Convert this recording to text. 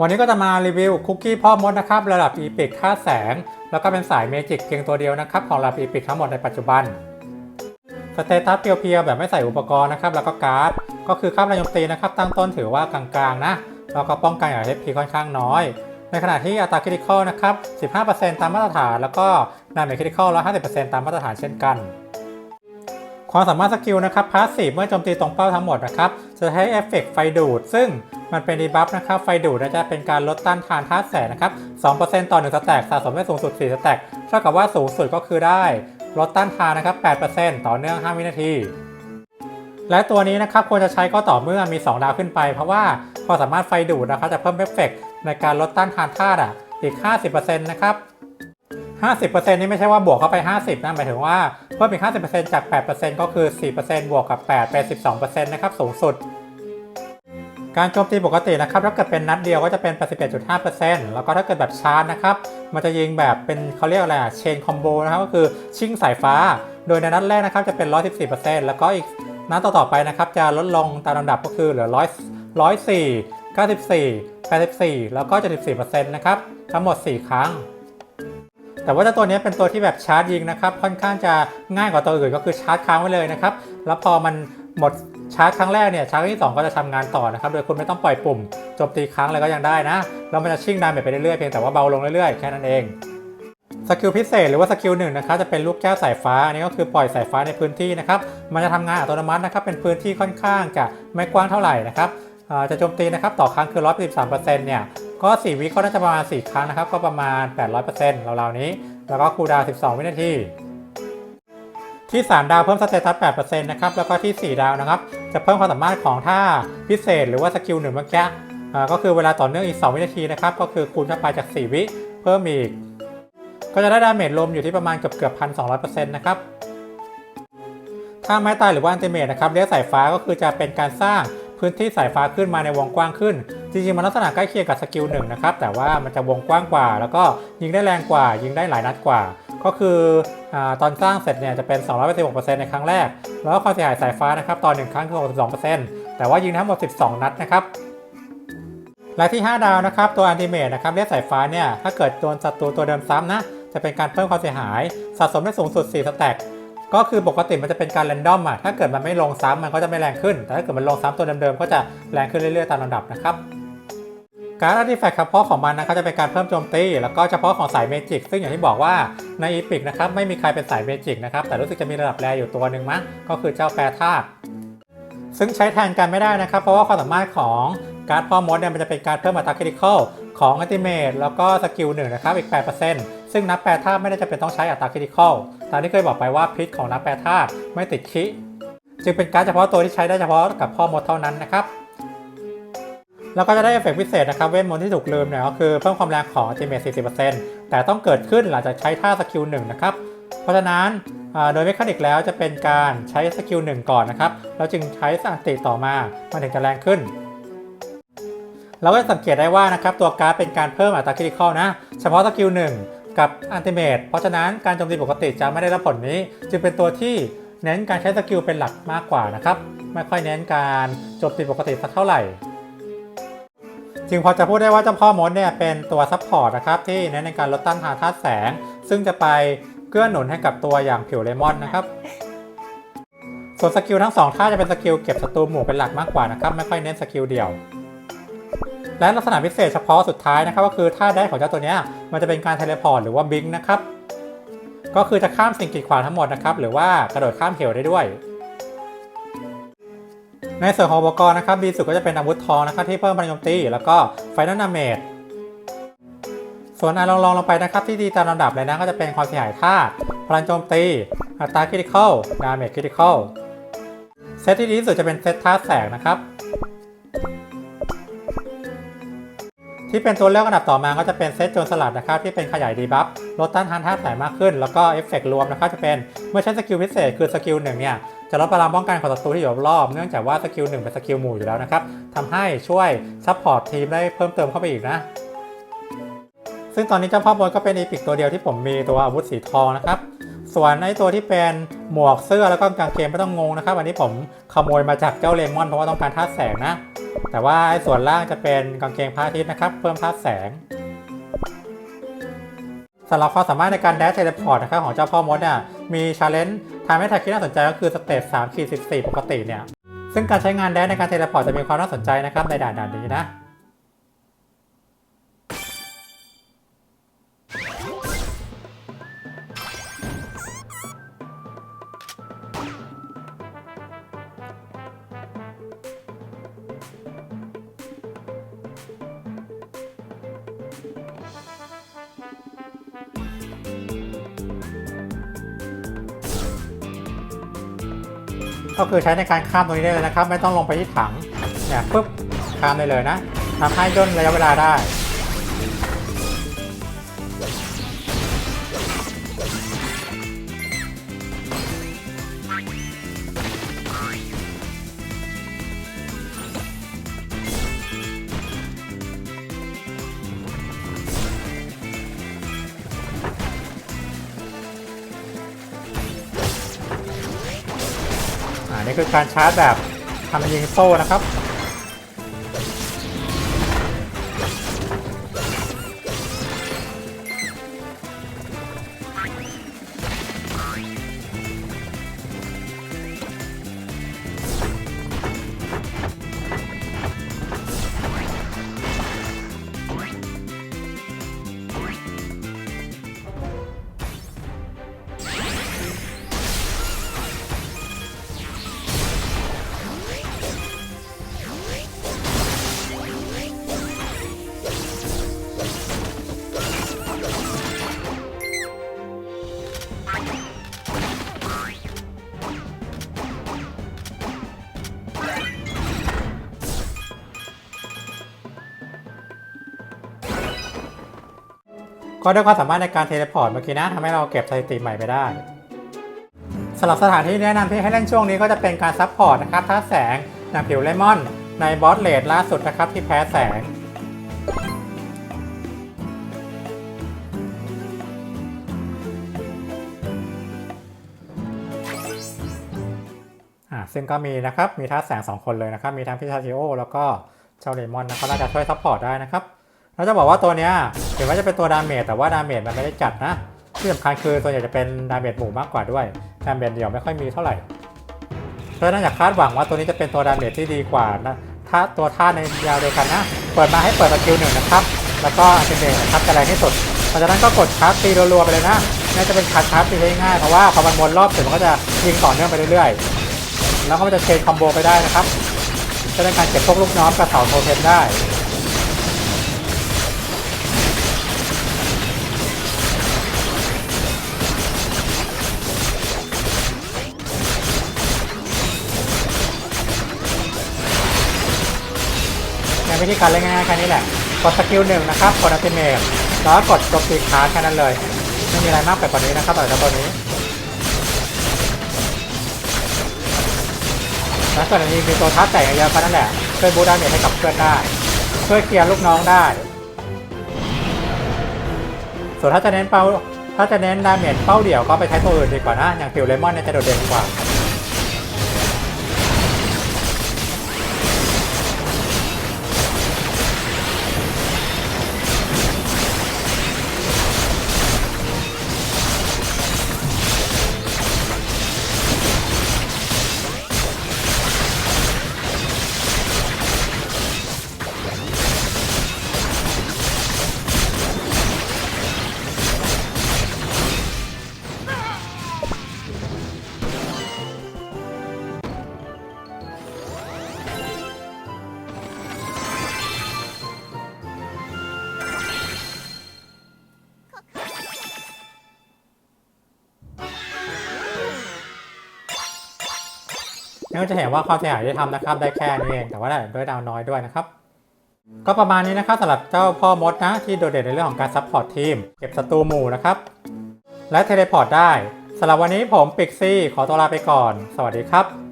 วันนี้ก็จะมารีวิวคุกกี้พ่อมดนะครับระดับอีพิกค่าแสง แล้วก็เป็นสายเมจิกเพียงตัวเดียวนะครับของระดับอีพิกทั้งหมดในปัจจุบันสเตตัสเพียวๆแบบไม่ใส่อุปกรณ์นะครับแล้วก็การ์ดก็คือค่าพลังโจมตีนะครับตั้งต้นถือว่ากลางๆนะแล้วก็ป้องกันอย่าง HP ค่อนข้างน้อย ในขณะที่อัตราคริติคอลนะครับ 15%ตามมาตรฐาน แล้วก็ดาเมคริติคอล150%ตามมาตรฐานเช่นกัน ความสามารถสกิลนะครับพาสซีฟเมื่อโจมตีตรงเป้าทั้งหมดนะครับ จะใช้เอฟเฟกต์ไฟดูด ซึ่งมันเป็นดีบัฟนะครับ ไฟดูดจะเป็นการลดต้านทานธาตุแสงนะครับ 2%ต่อ 1 สแต็กสะสมได้สูงสุด 4 สแต็กเท่ากับว่าสูงสุดก็คือได้ ลดต้านทานนะครับ 8%ต่อเนื่อง 5 วินาที และตัวนี้นะครับควรจะใช้ก็ต่อเมื่อมี 2 ดาวขึ้นไป เพราะว่าความสามารถไฟดูดนะครับจะเพิ่มเอฟเฟกต์ในการลดต้านทานธาตุอะอีก 50%นะครับ 50%นี่ไม่ใช่ว่าบวกเข้าไป 50 นะ หมายถึงว่าเพิ่มอีก 50%จาก 8%ก็คือ 4%บวกกับ 8 เป็น 12%นะครับ สูงสุด การโจมตีปกตินะครับ ถ้าเกิดเป็นนัดเดียวก็จะเป็น 81.5%แล้วก็ถ้าเกิดแบบชาร์จนะครับ มันจะยิงแบบเป็นเขาเรียกอะไรอะเชนคอมโบนะครับ ก็คือชิงสายฟ้า โดยในนัดแรกนะครับจะเป็น 114%แล้วก็อีกนัดต่อๆไปนะครับจะลดลงตามลำดับก็คือเหลือ 100 104 94 84 แล้วก็74%นะครับ ทั้งหมด 4 ครั้ง แต่ว่าตัวนี้เป็นตัวที่แบบชาร์จยิงนะครับ ค่อนข้างจะง่ายกว่าตัวอื่นก็คือชาร์จค้างไว้เลยนะครับ แล้วพอมันหมดชาร์จครั้งแรกเนี่ยชาร์จที่ 2 ก็จะทำงานต่อนะครับ โดยคุณไม่ต้องปล่อยปุ่มโจมตีครั้งเลยก็ยังได้นะ แล้วมันจะชิ่งดาเมจไปเรื่อยๆเพียงแต่ว่าเบาลงเรื่อยๆแค่นั้นเองสกิลพิเศษหรือว่าสกิลหนึ่งนะครับจะเป็นลูกแก้วสายฟ้าอันนี้ก็คือปล่อยสายฟ้าในพื้นที่นะครับมันจะทำงานอัตโนมัตินะครับเป็นพื้นที่ค่อนข้างจะไม่กว้างเท่าไหร่นะครับจะโจมตีนะครับต่อครั้งคือ113%เนี่ย ก็ 4 วิก็น่าจะประมาณ 4 ครั้งนะครับ ก็ประมาณ 800%ราวๆนี้ แล้วก็คูลดาวน์12 วินาที ที่ 3 ดาวเพิ่มสเตตัส 8%นะครับ แล้วก็ที่ 4 ดาวนะครับ จะเพิ่มความสามารถของท่าพิเศษ หรือว่าสกิลหนึ่งเมื่อกี้ก็คือเวลาต่อเนื่องอีก 2 วินาทีนะครับ ก็คือคูณเข้าไปจาก 4 วิเพิ่มอีก ก็จะได้ดาเมจรวมอยู่ที่ประมาณเกือบเกือบพันสองร้อยเปอร์เซ็นะครับถ้าไม้ตายหรือว่าอันติเมตนะครับเรียกสายฟ้าก็คือจะเป็นการสร้างพื้นที่สายฟ้าขึ้นมาในวงกว้างขึ้น จริงๆมันลักษณะใกล้เคียงกับสกิลหนึ่งนะครับแต่ว่ามันจะวงกว้างกว่า แล้วก็ยิงได้แรงกว่า ยิงได้หลายนัดกว่า ก็คืออตอนสร้างเสร็จเนี่ยจะเป็น216%ในครั้งแรก แล้วก็ความเสียหายสายฟ้านะครับตอนหนึ่งครั้งคือ 62%แต่ว่ายิงทั้งหมด 12 นัดนะครับและที่ 5 ดาวนะครับตัวอันติเมตนะครับเรียกสายฟ้าเนี่ยถ้าเกิดโดนศัตรูตัวเดิมซ้ำนะจะเป็นการเพิ่มความเสียหายสะสมได้สูงสุด 4 สแต็กก็คือปกติมันจะเป็นการแรนดอมอะถ้าเกิดมันไม่ลงซ้ำมันก็จะไม่แรงขึ้น แต่ถ้าเกิดมันลงซ้ำตัวเดิมๆก็จะแรงขึ้นเรื่อยๆตามลำดับนะครับ การอาร์ติแฟกต์เฉพาะของมันนะครับจะเป็นการเพิ่มโจมตี แล้วก็เฉพาะของสายเมจิกซึ่งอย่างที่บอกว่าในอีพิกนะครับไม่มีใครเป็นสายเมจิกนะครับแต่รู้สึกจะมีระดับแรอยู่ตัวหนึ่งมั้งก็คือเจ้าแปรธาตุซึ่งใช้แทนกันไม่ได้นะครับ เพราะว่าความสามารถของการ์ดพ่อมดเนี่ยมันจะเป็นการเพิ่มอัตราคริติคอลของอัลติเมทแล้วก็สกิลหนึ่งนะครับอีก 8%ซึ่งนับแปรธาตุไม่ได้จะเป็นต้องใช้อัตราคริติคอลตามที่เคยบอกไปว่าพิษของนับแปรธาตุไม่ติดคิ จึงเป็นการดเฉพาะตัวที่ใช้ได้เฉพาะกับพ่อมดเท่านั้นนะครับ แล้วก็จะได้เอฟเฟกพิเศษนะครับเวทมนต์ที่ถูกลืมเนี่ยก็คือเพิ่มความแรงของอัลติเมท40%แต่ต้องเกิดขึ้นหลังจากใช้ท่าสกิลหนึ่งนะครับ เพราะฉะนั้นโดยเมคานิกแล้วจะเป็นการใช้สกิลหนึ่งก่อนนะครับ แล้วจึงใช้สันติต่อมา มันถึงจะแรงขึ้น เราก็จะสังเกตได้ว่านะครับตัวการ์ดเป็นการเพิ่มอัตราคริติคอลนะ เฉพาะสกิลหนึ่งกับอันติเมตเพราะฉะนั้นการโจมตีปกติจะไม่ได้รับผลนี้ จึงเป็นตัวที่เน้นการใช้สกิลเป็นหลักมากกว่านะครับ ไม่ค่อยเน้นการโจมตีปกติสักเท่าไหร่ จึงพอจะพูดได้ว่าเจ้าพ่อมดเนี่ยเป็นตัวซัพพอร์ตนะครับที่เน้นในการลดต้านทานธาตุแสง ซึ่งจะไปเกื้อหนุนให้กับตัวอย่างผิวเลมอนนะครับส่วนสกิลทั้งสองท่าจะเป็นสกิลเก็บศัตรูหมู่เป็นหลักมากกว่านะครับไม่ค่อยเน้นสกิลเดี่ยว และลักษณะพิเศษเฉพาะสุดท้ายนะครับก็คือท่าได้ของเจ้าตัวนี้มันจะเป็นการเทเลพอร์ตหรือว่าบิงนะครับก็คือจะข้ามสิ่งกีดขวางทั้งหมดนะครับหรือว่ากระโดดข้ามเหวได้ด้วย ในส่วนของอุปกรณ์นะครับดีสุดก็จะเป็นอาวุธทองนะครับที่เพิ่มพลังโจมตี แล้วก็ไฟนอลนาเมดส่วนอันรองๆลงไปนะครับที่ดีตามลำดับเลยนะก็จะเป็นความเสียหายธาตุพลังโจมตี อัตราคริติคอลดาเมจคริติคอลเซตที่ดีที่สุดจะเป็นเซตธาตุแสงนะครับ ที่เป็นตัวเลือกอันดับต่อมาก็จะเป็นเซตโจรสลัดนะครับที่เป็นขยายดีบัฟลดต้านทานธาตุแสงมากขึ้น แล้วก็เอฟเฟกต์รวมนะครับจะเป็นเมื่อใช้สกิลพิเศษคือสกิลหนึ่งเนี่ย จะลดพลังป้องกันของศัตรูที่อยู่รอบๆเนื่องจากว่าสกิลหนึ่งเป็นสกิลหมู่อยู่แล้วนะครับทำให้ช่วยซัพพอร์ตทีมได้เพิ่มเติมเข้าไปอีกนะซึ่งตอนนี้เจ้าพ่อบอลก็เป็นอีพิกตัวเดียวที่ผมมีตัวอาวุธสีทองนะครับส่วนไอ้ตัวที่เป็นหมวกเสื้อแล้วก็กางเกงไม่ต้องงงนะครับ อันนี้ผมขโมยมาจากเจ้าเลมอนเพราะว่าต้องการธาแสงนะ แต่ว่าไอ้ส่วนล่างจะเป็นกางเกงพระอาทิตย์นะครับ เพิ่มธาแสงสำหรับความสามารถในการแดชเทเลพอร์ตนะครับของเจ้าพ่อมดเนี่ย มีชาเลนจ์ทำให้แท็กที่น่าสนใจก็คือสเตจ3ขีด14 ปกติเนี่ย ซึ่งการใช้งานแดนในการเทเลพอร์ตจะมีความน่าสนใจนะครับในด่านด่านนี้นะ ก็คือใช้ในการข้ามตรงนี้ได้เลยนะครับ ไม่ต้องลงไปที่ถังเนี่ยปุ๊บข้ามได้เลยนะทำให้ย่นระยะเวลาได้ นี่คือการชาร์จแบบทำเป็นยิงโซ่นะครับ ก็ด้วยความสามารถในการเทเลพอร์ตเมื่อกี้นะทำให้เราเก็บสถิติใหม่ไปได้สำหรับสถานที่แนะนำที่ให้เล่นช่วงนี้ก็จะเป็นการซับพอร์ตนะครับท่าแสงอย่างผิวเลมอน ในบอสเลดล่าสุดนะครับที่แพ้แสงอ่าซึ่งก็มีนะครับ มีท่าแสง 2 คนเลยนะครับ มีทั้งพิชาชิโอ แล้วก็เจ้าเลมอนนะครับน่าจะช่วยซัพพอร์ตได้นะครับ แล้วจะบอกว่าตัวเนี้ยถึงแม้จะเป็นตัวดาเมจแต่ว่าดาเมจมันไม่ได้จัดนะที่สำคัญคือตัวใหญ่จะเป็นดาเมจหมู่มากกว่าด้วยดาเมจเดี่ยวไม่ค่อยมีเท่าไหร่เพราะฉะนั้นอยากคาดหวังว่าตัวนี้จะเป็นตัวดาเมจที่ดีกว่านะถ้าตัวท่าในยาวเดียวกันนะ เปิดมาให้เปิดสกิลหนึ่งนะครับ แล้วก็อันเดนะครับจะแรงที่สุดเพราะฉะนั้นก็กดชาร์จตีรัวๆไปเลยนะน่าจะเป็นชาร์จชาร์จตีง่ายเพราะว่าพอมันวนรอบเสร็จมันก็จะยิงต่อเนื่องไปเรื่อยๆ แล้วก็มันจะเชนคอมโบไปได้นะครับจะเป็นการเก็บพวกลูกน้องกับเสาโทเทมได้ ในวิธีการเล่นง่ายๆแค่นี้แหละ กดสกิลหนึ่งนะครับ กดอัลติเมทแล้วก็กดตัวปีคาร์แค่นั้นเลย ไม่มีอะไรมากไปกว่านี้นะครับต่อจากตัวนี้แล้วส่วนอันนี้มีตัวท้าแต่งเยอะๆก็นั่นแหละ ช่วยบูดดาเมจให้กับเพื่อนได้ ช่วยเคลียร์ลูกน้องได้ ส่วนถ้าจะเน้นเป้าถ้าจะเน้นดาเมจเป้าเดี่ยวก็ไปใช้ตัวอื่นดีกว่านะ อย่างฟิวเลมอนเนี่ยจะโดดเด่นกว่า นี่ก็จะเห็นว่าความเสียหายที่ทำนะครับ ได้แค่นี้เองแต่ว่าได้ด้วยดาวน้อยด้วยนะครับ ก็ประมาณนี้นะครับสำหรับเจ้าพ่อมดนะที่โดดเด่นในเรื่องของการซัพพอร์ตทีมเก็บศัตรูหมู่นะครับ และเทเลพอร์ตได้สำหรับวันนี้ผมปิกซี่ขอตัวลาไปก่อน สวัสดีครับ